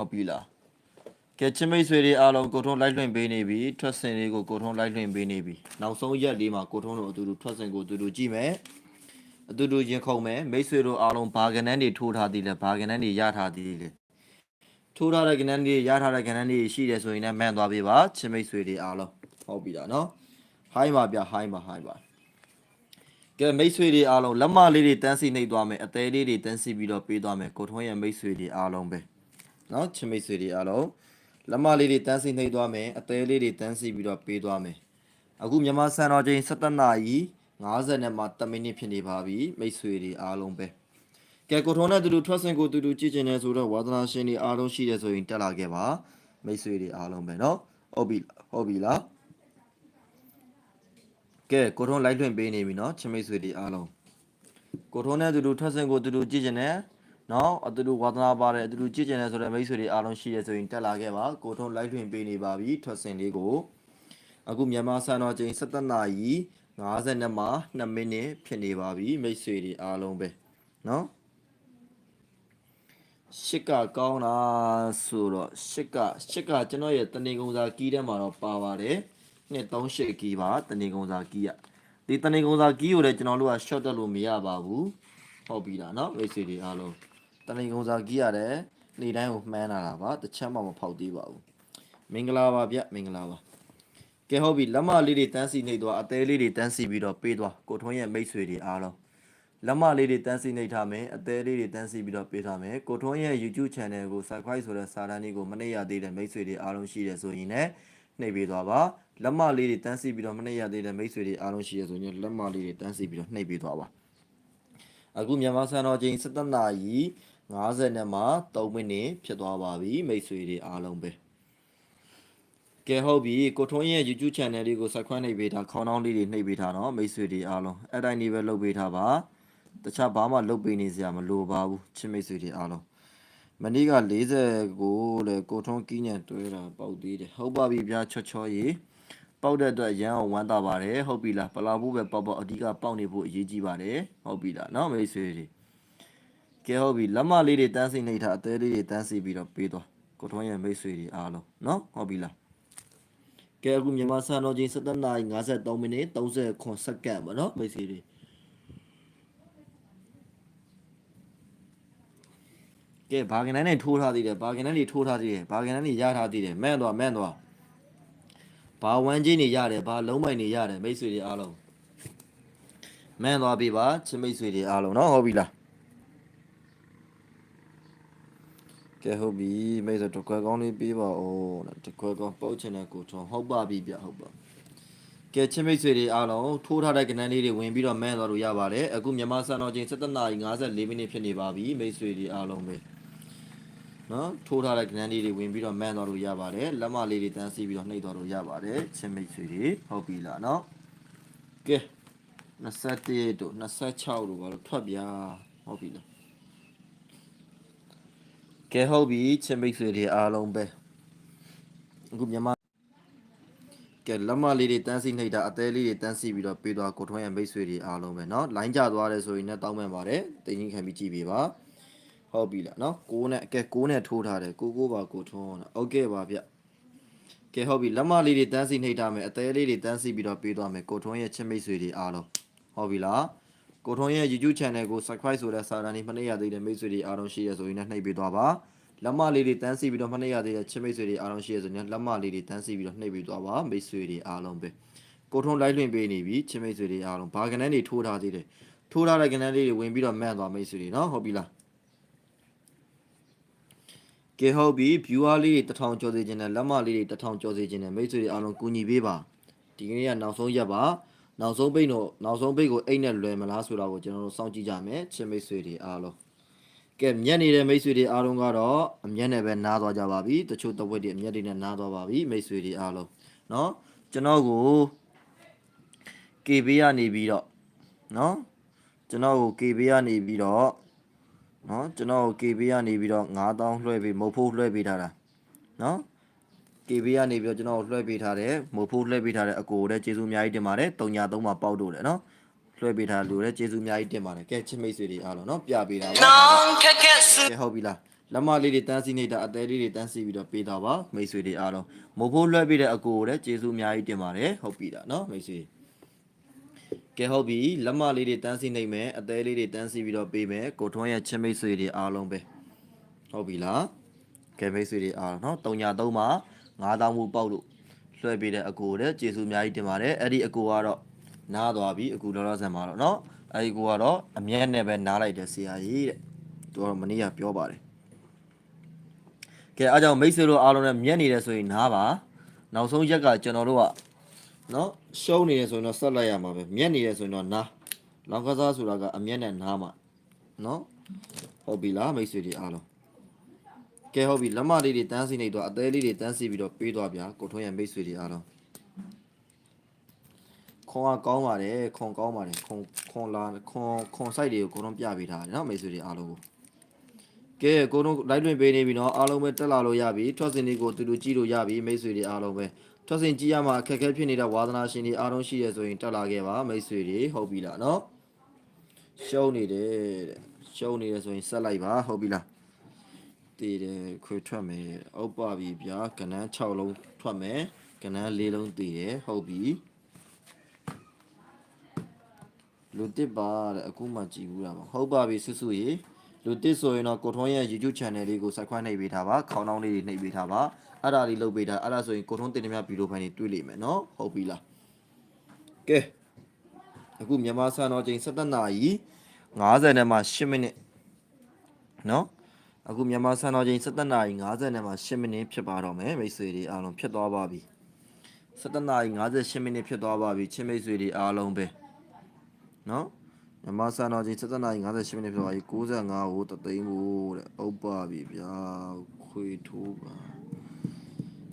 ဟုတ်ပြီလားကဲချစ်မိတ်ဆွေတွေအားလုံးကိုထုံးလိုက်လွှင့်ပေးနေပြီထွက်စင်လေးကိုကိုထုံးလိုက်လွှင့်ပေးနေပြီနောက်ဆုံးရက်လေးမှာကိုထုံးတို့အတူတူထွက်စင်ကိုအတူတူကြည့်မယ်အတူတူရင်ခုန်မယ်မိတ်ဆွေတို့အားလုံးဘာကနန်းတွေထိုးထားသေးလဲဘာကနန်းတွေရထားသေးလဲထိုးထားတဲ့ကနန်းတွေရထားတဲ့ကနန်းတွေရှိတယ်ဆိုရင်လည်းမှန်သွားပြီပါချစ်မိတ်ဆွေတွေအားလုံးဟုတ်ပြီလားနော်ဟိုင်းပါဗျဟိုင်းပါဟိုင်းပါကဲမိတ်ဆွေတွေအားလုံးလက်မလေးတွေတန်းစီနှိပ်သွားမယ်အသေးလေးတွေတန်းစီပြီးတော့ပေးသွားမယ်ကိုထုံးရဲ့မိတ်ဆွေတွေအားလုံးပဲ နော်ချစ်မိတ်ဆွေတွေအားလုံးလက်မလေးတွေတန်းစီနှိပ်သွားမယ်အသေးလေးတွေတန်းစီပြီးတော့ပေးသွားမယ်အခုမြန်မာစံတော်ချိန်17နာရီ50နဲ့မှ10မိနစ်ဖြစ်နေပါပြီမိတ်ဆွေတွေအားလုံးပဲကဲကိုထုံးနဲ့တူတူထွက်စင်ကိုတူတူကြည့်ကျင်နေဆိုတော့ဝါသနာရှင်တွေအားလုံးရှိတယ်ဆိုရင်တက်လာခဲ့ပါမိတ်ဆွေတွေအားလုံးပဲနော်ဟုတ်ပြီဟုတ်ပြီလားကဲကိုထုံးလိုက်လွှင့်ပေးနေပြီနော်ချစ်မိတ်ဆွေတွေအားလုံးကိုထုံးနဲ့တူတူထွက်စင်ကိုတူတူကြည့်ကျင်နေ နော်အတူတူဝါသနာပါတယ်အတူတူကြည့်ကျင်နေဆိုတဲ့မိတ်ဆွေတွေအားလုံးရှိရဆိုရင်တက်လာခဲ့ပါကိုထုံး live ထွင်ပေးနေပါပြီထွက်စင်လေးကိုအခုမြန်မာစံတော်ချိန်17နာရီ50နဲ့မှ2မိနစ်ဖြစ်နေပါပြီမိတ်ဆွေတွေအားလုံးပဲနော်ရှစ်ကကောင်းတာဆိုတော့ရှစ်ကရှစ်ကကျွန်တော်ရဲ့တနေကုံစာကီးထဲမှာတော့ပါပါတယ်နှစ်38ကီးပါတနေကုံစာကီးอ่ะဒီတနေကုံစာကီးကိုလည်းကျွန်တော်တို့က short တက်လို့မရပါဘူးဟုတ်ပြီလားเนาะမိတ်ဆွေတွေအားလုံး တဏိကုံစာကြီးရတယ်နေတိုင်းကိုမှန်းလာတာပါတစ်ချက်မှမဖောက်သေးပါဘူးမင်္ဂလာပါဗျမင်္ဂလာပါကဲဟုတ်ပြီလက်မလေးတွေတန်းစီနေသွားအသေးလေးတွေတန်းစီပြီးတော့ပေးသွားကိုထွန်းရဲ့မိတ်ဆွေတွေအားလုံးလက်မလေးတွေတန်းစီနေထားမယ်အသေးလေးတွေတန်းစီပြီးတော့ပေးထားမယ်ကိုထွန်းရဲ့ YouTube channel ကို subscribe ဆိုတဲ့စာတန်းလေးကိုမနှိပ်ရသေးတဲ့မိတ်ဆွေတွေအားလုံးရှိတယ်ဆိုရင်လည်းနှိပ်ပေးသွားပါလက်မလေးတွေတန်းစီပြီးတော့မနှိပ်ရသေးတဲ့မိတ်ဆွေတွေအားလုံးရှိရဆိုရင်လက်မလေးတွေတန်းစီပြီးတော့နှိပ်ပေးသွားပါအခုမြန်မာစံတော်ချိန်17နာရီ 50နဲ့မှ3မိနစ်ဖြစ်သွားပါပြီမိတ်ဆွေတွေအားလုံးပဲကဲဟုတ်ပြီကိုထွန်းရဲ့ YouTube channel လေးကို subscribe နှိပ်ပေးထားခေါင်းတောင်းလေးတွေနှိပ်ပေးထားတော့မိတ်ဆွေတွေအားလုံးအဲ့တိုင်းလေးပဲလုပ်ပေးထားပါတခြားဘာမှလုပ်ပေးနေစရာမလိုပါဘူးချစ်မိတ်ဆွေတွေအားလုံးမနေ့က40ကိုလေကိုထွန်းကင်းညံတွဲတာပေါက်သေးတယ်ဟုတ်ပါပြီဗျာချော့ချော့ရေပေါက်တဲ့အတွက်ရန်အောင်ဝမ်းသာပါတယ်ဟုတ်ပြီလားပလာဘူးပဲပေါက်ပေါက်အဓိကပေါက်နေဖို့အရေးကြီးပါတယ်ဟုတ်ပြီလားเนาะမိတ်ဆွေတွေ ကဲဟုတ်ပြီလက်မလေးတွေတန်းစီနေထားအသေးလေးတွေတန်းစီပြီးတော့ပေးသွားကိုထွန်းရဲ့မိတ်ဆွေတွေအားလုံးနော်ဟုတ်ပြီလားကဲအခုမြန်မာစံတော်ချိန်17နာရီ53မိနစ်39စက္ကန့်ပါနော်မိတ်ဆွေတွေကဲဘာကနန်းနဲ့ထိုးထားသေးတယ်ဘာကနန်းတွေထိုးထားသေးတယ်ဘာကနန်းတွေရထားသေးတယ်မဲ့သွားမဲ့သွားဘာဝမ်းကြီးနေရတယ်ဘာလုံးမိုင်နေရတယ်မိတ်ဆွေတွေအားလုံးမဲ့သွားပြီပါချစ်မိတ်ဆွေတွေအားလုံးနော်ဟုတ်ပြီလား ကဲဟုတ်ပြီမိတ်ဆွေတစ်ခွက်ကောင်းလေးပေးပါဦးတဲ့တစ်ခွက်ကောင်းပုတ်ချင်တဲ့ကိုထုံးဟုတ်ပါပြီဗျဟုတ်ပါကဲချင်းမိတ်ဆွေတွေအားလုံးထိုးထားတဲ့ကဏ္ဍလေးတွေဝင်ပြီးတော့မန်းသွားလို့ရပါတယ်အခုမြန်မာစံတော်ချိန်17နာရီ54မိနစ်ဖြစ်နေပါပြီမိတ်ဆွေတွေအားလုံးပဲနော်ထိုးထားတဲ့ကဏ္ဍလေးတွေဝင်ပြီးတော့မန်းသွားလို့ရပါတယ်လက်မလေးတွေတန်းစီပြီးတော့နှိပ်သွားလို့ရပါတယ်ချင်းမိတ်ဆွေတွေဟုတ်ပြီလားနော်ကဲ21တို့26တို့ဘာလို့ထွက်ပြဟုတ်ပြီလား ကဲဟုတ်ပြီချစ်မိတ်ဆွေတွေအားလုံးပဲအခုမြန်မာကဲလက်မလေးတွေတန်းစီနှိပ်တာအသေးလေးတွေတန်းစီပြီးတော့ပေးသွားကိုထွန်းရဲ့မိတ်ဆွေတွေအားလုံးပဲเนาะလိုင်းကြသွားတယ်ဆိုရင်လည်းတောင်းပန်ပါတယ်တင်ကြီးခံပြီးကြည့်ပေးပါဟုတ်ပြီလားเนาะကိုးနဲ့ကဲကိုးနဲ့ထိုးထားတယ်ကိုကိုပါကိုထွန်းโอเคပါဗျကဲဟုတ်ပြီလက်မလေးတွေတန်းစီနှိပ်ထားမယ်အသေးလေးတွေတန်းစီပြီးတော့ပေးသွားမယ်ကိုထွန်းရဲ့ချစ်မိတ်ဆွေတွေအားလုံးဟုတ်ပြီလား ကိုထွန်းရဲ့ YouTube channel ကို subscribe ဆိုတဲ့စာတန်းလေးမနှိပ်ရသေးတဲ့မိတ်ဆွေတွေအားလုံးရှိရဆိုရင်လည်းနှိပ်ပေးသွားပါလက်မလေးတွေတန်းစီပြီးတော့မနှိပ်ရသေးတဲ့ချစ်မိတ်ဆွေတွေအားလုံးရှိရဆိုရင်လက်မလေးတွေတန်းစီပြီးတော့နှိပ်ပေးသွားပါမိတ်ဆွေတွေအားလုံးပဲကိုထွန်းလိုက်လွှင့်ပေးနေပြီချစ်မိတ်ဆွေတွေအားလုံးဘာကနန်းတွေထိုးထားသေးတယ်ထိုးထားတဲ့ကနန်းလေးတွေဝင်ပြီးတော့မှန်သွားမိတ်ဆွေတွေနော်ဟုတ်ပြီလားကဲဟုတ်ပြီ viewer လေးတွေ1000ကျော်စေခြင်းနဲ့လက်မလေးတွေ1000ကျော်စေခြင်းနဲ့မိတ်ဆွေတွေအားလုံးကူညီပေးပါဒီကနေ့ကနောက်ဆုံးရက်ပါ နောက်ဆုံးပိတ်တော့နောက်ဆုံးပိတ်ကိုအိတ်နဲ့လွယ်မလားဆိုတာကိုကျွန်တော်တို့စောင့်ကြည့်ကြမယ်ချစ်မိတ်ဆွေတွေအားလုံးကဲမြက်နေတဲ့မိတ်ဆွေတွေအားလုံးကတော့အမျက်နဲ့ပဲနားသွားကြပါပြီတချို့တဝက်တွေအမျက်တွေနဲ့နားသွားပါပြီမိတ်ဆွေတွေအားလုံးเนาะကျွန်တော်ကို KB ကနေပြီးတော့เนาะကျွန်တော်ကို KB ကနေပြီးတော့เนาะကျွန်တော်ကို KB ကနေပြီးတော့9000လွှဲပြီးမုတ်ဖိုးလွှဲပေးထားတာเนาะ KB ကနေပြီးတော့ကျွန်တော်လွှဲပေးထားတယ်မို့ဖို့လွှဲပေးထားတဲ့အကိုလည်းကျေးဇူးအများကြီးတင်ပါတယ်။၃ည၃မှာပေါက်တို့လည်းနော်။လွှဲပေးထားလူလည်းကျေးဇူးအများကြီးတင်ပါတယ်။ကဲချစ်မိတ်ဆွေတွေအားလုံးနော်ပြပေးတာပါ။နောင်ခက်ခက်ဆူ။ကဲဟုတ်ပြီလား။လက်မလေးတွေတန်းစီနေတာအသေးလေးတွေတန်းစီပြီးတော့ပေးတာပါမိတ်ဆွေတွေအားလုံးမို့ဖို့လွှဲပေးတဲ့အကိုလည်းကျေးဇူးအများကြီးတင်ပါတယ်ဟုတ်ပြီလားနော်မိတ်ဆွေကဲဟုတ်ပြီလက်မလေးတွေတန်းစီနေမယ်အသေးလေးတွေတန်းစီပြီးတော့ပေးမယ်ကိုထွန်းရဲ့ချစ်မိတ်ဆွေတွေအားလုံးပဲဟုတ်ပြီလားကဲမိတ်ဆွေတွေအားလုံးနော်၃ည၃မှာ 9000မှုပေါက်လို့လွှဲပေးတဲ့အကိုကိုလည်းကျေးဇူးအများကြီးတင်ပါတယ်အဲ့ဒီအကိုကတော့နားသွားပြီအခုလောလောဆယ်မှာတော့နော်အဲ့ဒီကိုကတော့အမြဲနဲ့ပဲနားလိုက်တယ်ဆရာကြီးတဲ့သူကတော့မနေ့ကပြောပါတယ်ကဲအားကြောင့်မိတ်ဆွေတို့အားလုံးနဲ့မျက်နေတယ်ဆိုရင်နားပါနောက်ဆုံးရက်ကကျွန်တော်တို့ကနော်ရှုံးနေတယ်ဆိုရင်တော့ဆက်လိုက်ရမှာပဲမျက်နေတယ်ဆိုရင်တော့နားလောက်ကစားဆိုတာကအမျက်နဲ့နားမှာနော်ဟုတ်ပြီလားမိတ်ဆွေတွေအားလုံး ကဲဟုတ်ပြီလက်မလေးတွေတန်းစီနေတော့အသေးလေးတွေတန်းစီပြီးတော့ပေးသွားဗျာကိုထွန်းရဲ့မိတ်ဆွေတွေအားလုံးခွန်ကကောင်းပါတယ်ခွန်ကောင်းပါတယ်ခွန်ခွန်လာခွန်ခွန်ဆိုင်တွေကိုကိုတော့ပြပေးထားတယ်နော်မိတ်ဆွေတွေအားလုံးကိုကဲကိုတို့လိုက်တွင်ပေးနေပြီနော်အားလုံးပဲတက်လာလို့ရပြီထွက်စင်လေးကိုတူတူကြည့်လို့ရပြီမိတ်ဆွေတွေအားလုံးပဲထွက်စင်ကြည့်ရမှာအခက်အခဲဖြစ်နေတဲ့ဝါသနာရှင်တွေအားလုံးရှိရဆိုရင်တက်လာခဲ့ပါမိတ်ဆွေတွေဟုတ်ပြီလားနော်ရှုံးနေတယ်တဲ့ရှုံးနေတယ်ဆိုရင်ဆက်လိုက်ပါဟုတ်ပြီလား တည်တယ်ခွေထွက်မယ်အောက်ပါပြီဗျာကနန်း6လုံးထွက်မယ်ကနန်း4လုံးတည်တယ်ဟုတ်ပြီလူတစ်ပါတဲ့အခုမှကြည်ဘူးတာပါဟုတ်ပါပြီဆွဆွရေလူတစ်ဆိုရင်တော့ကိုထွန်းရဲ့ YouTube channel လေးကို subscribe နှိပ်ပေးထားပါခေါင်းနှောင်းလေးတွေနှိပ်ပေးထားပါအဲ့ဒါလေးလုပ်ပေးထားအဲ့ဒါဆိုရင်ကိုထွန်းတင်နေမြဗီဒီယိုဖိုင်တွေတွေ့လိမ့်မယ်နော်ဟုတ်ပြီလားကဲအခုမြန်မာစံတော်ချိန်17နာရီ50နဲ့မှ10မိနစ်နော် အခုမြန်မာစံတော်ချိန်17နာရီ50နဲ့မှ10မိနစ်ဖြစ်ပါတော့မယ်မိတ်ဆွေတွေအားလုံးဖြစ်သွားပါပြီ17နာရီ58မိနစ်ဖြစ်သွားပါပြီချင်းမိတ်ဆွေတွေအားလုံးပဲနော် မြန်မာစံတော်ချိန်7နာရီ58မိနစ်ဖြစ်သွားပြီ65ကိုတသိန်းဖို့တဲ့ဥပ္ပါပြီဗျာခွေထိုးပါ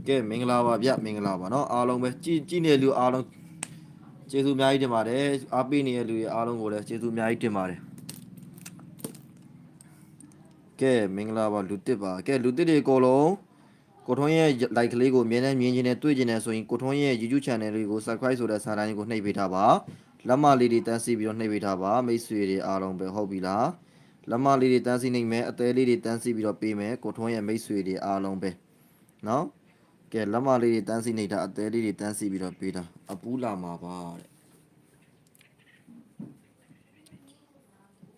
ကဲမင်္ဂလာပါဗျမင်္ဂလာပါเนาะအားလုံးပဲကြည်ကြည်နေတဲ့လူအားလုံးကျေးဇူးအများကြီးတင်ပါတယ်အားပေးနေတဲ့လူတွေအားလုံးကိုလည်းကျေးဇူးအများကြီးတင်ပါတယ် ကဲမင်္ဂလာပါလူတစ်ပါကဲလူတစ်တွေအကုန်လုံးကိုထွန်းရဲ့ like ကလေးကိုအမြဲတမ်းမြင်ချင်တယ်တွေ့ချင်တယ်ဆိုရင်ကိုထွန်းရဲ့ YouTube channel လေးကို subscribe ဆိုတဲ့စာတိုင်းကိုနှိပ်ပေးထားပါလက်မလေးတွေတန်းစီပြီးတော့နှိပ်ပေးထားပါမိတ်ဆွေတွေအားလုံးပဲဟုတ်ပြီလားလက်မလေးတွေတန်းစီနှိပ်မယ်အသေးလေးတွေတန်းစီပြီးတော့ပေးမယ်ကိုထွန်းရဲ့မိတ်ဆွေတွေအားလုံးပဲနော်ကဲလက်မလေးတွေတန်းစီနှိပ်တာအသေးလေးတွေတန်းစီပြီးတော့ပေးတာအပူးလာမှာပါတဲ့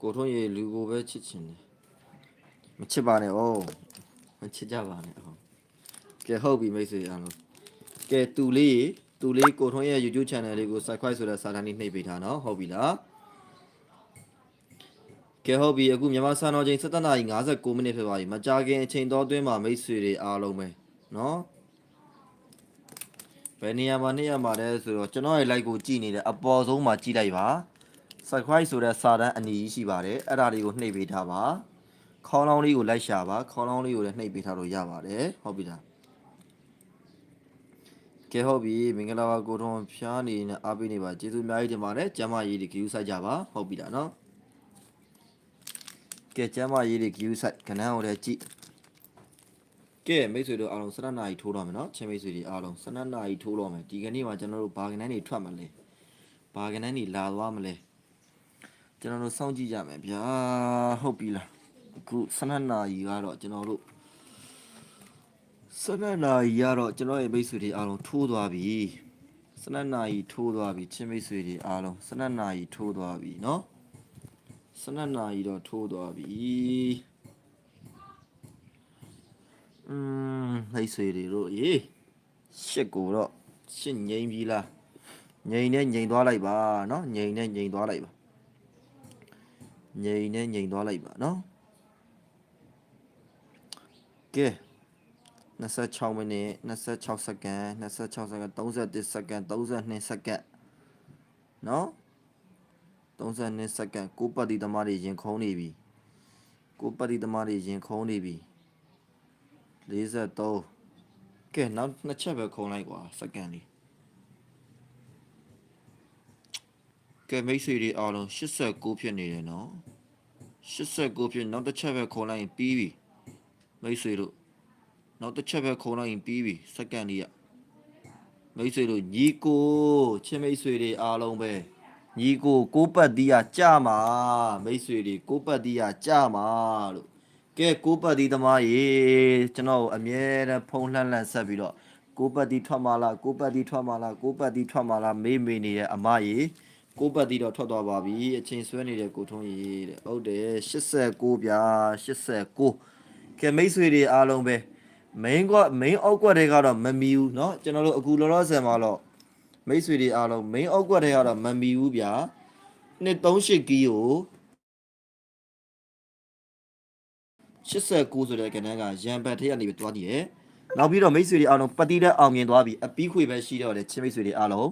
ကိုထွန်းရဲ့လူကိုပဲချစ်ချင်တယ် မချစ်ပါနဲ့ဩမချစ်ကြပါနဲ့ဟုတ်ကဲဟုတ်ပြီမိတ်ဆွေအားလုံးကဲတူလေးတူလေးကိုထွန်းရဲ့ YouTube channel လေးကို subscribe ဆိုတဲ့စာတန်းလေးနှိပ်ပေးထားနော်ဟုတ်ပြီလားကဲဟုတ်ပြီအခုမြန်မာစံတော်ချိန်7:59မိနစ်ဖြစ်ပါပြီမကြာခင်အချိန်တော်အတွင်းမှာမိတ်ဆွေတွေအားလုံးပဲနော်ဘယ်နေရာမှာနေရာမှာလဲဆိုတော့ကျွန်တော်ရဲ့ like ကိုကြည့်နေတယ်အပေါ်ဆုံးမှာကြည့်လိုက်ပါ subscribe ဆိုတဲ့စာတန်းအနီးရှိပါတယ်အဲ့ဒါလေးကိုနှိပ်ပေးထားပါ ခေါင်းလောင်းလေးကိုလိုက်ရှာပါခေါင်းလောင်းလေးကိုလည်းနှိပ်ပေးထားလို့ရပါတယ်ဟုတ်ပြီလားကဲဟုတ်ပြီမင်္ဂလာပါကိုထွန်းဖျားနေနဲ့အားပေးနေပါကျေးဇူးအများကြီးတင်ပါတယ်ကျမ်းမရေးတွေ queue ဆိုင်ကြပါဟုတ်ပြီလားနော်ကဲကျမ်းမရေးတွေ queue ဆိုင်ခဏဟိုလည်းကြည့်ကဲမိတ်ဆွေတို့အားလုံး7နာရီထိုးတော့မယ်နော်ချင်းမိတ်ဆွေတွေအားလုံး7နာရီထိုးတော့မယ်ဒီကနေ့မှာကျွန်တော်တို့ဘာကနန်းတွေထွက်မလဲဘာကနန်းတွေလာသွားမလဲကျွန်တော်တို့စောင့်ကြည့်ကြမယ်ဗျာဟုတ်ပြီလား အခု7နာရီကတော့ကျွန်တော်တို့ စနက်နာရီကတော့ကျွန်တော်ရဲ့မိတ်ဆွေတွေအားလုံးထိုးသွားပြီစနက်နာရီထိုးသွားပြီချင်းမိတ်ဆွေတွေအားလုံးစနက်နာရီထိုးသွားပြီเนาะစနက်နာရီတော့ထိုးသွားပြီอืมမိတ်ဆွေတွေတို့အေးရှစ်ကိုတော့ရှစ်ငိမ့်ပြီလားငိမ့်နဲ့ငိမ့်သွားလိုက်ပါเนาะငိမ့်နဲ့ငိမ့်သွားလိုက်ပါငိမ့်နဲ့ငိမ့်သွားလိုက်ပါเนาะ ကဲ26မိနစ်26စက္ကန့်26စက္ကန့်31စက္ကန့်32စက္ကန့်နော်32စက္ကန့်ကိုပတ်တီသမားတွေရင်ခုံးနေပြီကိုပတ်တီသမားတွေရင်ခုံးနေပြီ43ကဲနောက်နှစ်ချက်ပဲခုံးလိုက်ကွာစက္ကန့်လေးကဲမိတ်ဆွေတွေအားလုံး89ဖြစ်နေတယ်နော်89ဖြစ်နောက်တစ်ချက်ပဲခုံးလိုက်ရင်ပြီးပြီ မိတ်ဆွေတို့နောက်တစ်ချက်ပဲခုံတော့ရင်ပြီးပြီစက္ကန့်လေးကမိတ်ဆွေတို့ညီကိုချင်းမိတ်ဆွေတွေအားလုံးပဲညီကိုကိုပတ်တီးရကြမှာမိတ်ဆွေတွေကိုပတ်တီးရကြမှာလို့ကဲကိုပတ်တီးသမားရေကျွန်တော်အမြဲတမ်းဖုံးလှန့်လှန့်ဆက်ပြီးတော့ကိုပတ်တီးထွက်မလားကိုပတ်တီးထွက်မလားကိုပတ်တီးထွက်မလားမေးမေးနေတဲ့အမရေကိုပတ်တီးတော့ထွက်သွားပါပြီအချိန်ဆွဲနေတဲ့ကိုထုံးရေတဲ့ဟုတ်တယ်89ဗျာ89 ကဲမိတ်ဆွေတွေအားလုံးပဲ main က main အောက်ကွက်တွေကတော့မမီဘူးเนาะကျွန်တော်တို့အခုလောလောဆယ်မှာတော့မိတ်ဆွေတွေအားလုံး main အောက်ကွက်တွေကတော့မမီဘူးဗျာ238ကီကို 89ဆိုတဲ့ကဏ္ဍကရန်ဘတ်ထက်ကနေပြီးသွားတည်တယ်။နောက်ပြီးတော့မိတ်ဆွေတွေအားလုံးပတိတဲ့အောင်မြင်သွားပြီအပီးခွေပဲရှိတော့တယ်ချင်းမိတ်ဆွေတွေအားလုံး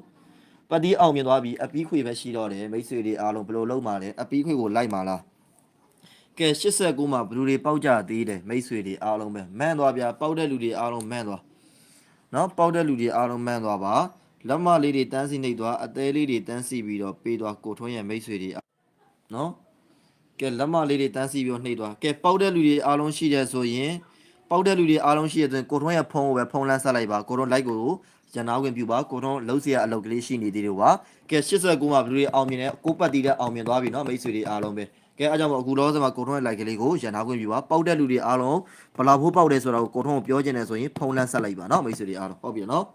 ပတိအောင်မြင်သွားပြီအပီးခွေပဲရှိတော့တယ်မိတ်ဆွေတွေအားလုံးဘယ်လိုလုပ်မှာလဲအပီးခွေကိုလိုက်မှာလား ကဲ89မှာဘယ်လူတွေပေါက်ကြသေးတယ်မိတ်ဆွေတွေအားလုံးပဲမန်းသွားဗျာပေါက်တဲ့လူတွေအားလုံးမန်းသွားနော်ပေါက်တဲ့လူတွေအားလုံးမန်းသွားပါလက်မလေးတွေတန်းစီနေသွားအသေးလေးတွေတန်းစီပြီးတော့ပေးသွားကိုထွန်းရဲ့မိတ်ဆွေတွေနော် ကဲလက်မလေးတွေတန်းစီပြီးတော့နှိပ်သွားကဲပေါက်တဲ့လူတွေအားလုံးရှိတယ်ဆိုရင်ပေါက်တဲ့လူတွေအားလုံးရှိတဲ့ဆိုရင်ကိုထွန်းရဲ့ဖုန်းကိုပဲဖုန်းလန်းဆက်လိုက်ပါကိုထွန်း like ကိုရန်နာဝင်ပြပါကိုထွန်းလုံးစရာအလုပ်ကလေးရှိနေသေးတယ်ပါကဲ89မှာဘယ်လိုတွေအောင်မြင်လဲကိုပတ်တီးတဲ့အောင်မြင်သွားပြီเนาะမိတ်ဆွေတွေအားလုံးပဲ ကဲအားကြောင့်မို့အခုလောဆယ်မှာကိုထုံးရဲ့ like ကလေးကိုရန်နာခွင့်ပြုပါပောက်တဲ့လူတွေအားလုံးဘလာဖို့ပောက်တယ်ဆိုတာကိုကိုထုံးကိုပြောချင်တယ်ဆိုရင်ဖုန်းလန်းဆက်လိုက်ပါနော်မိတ်ဆွေတွေအားလုံးဟုတ်ပြီနော်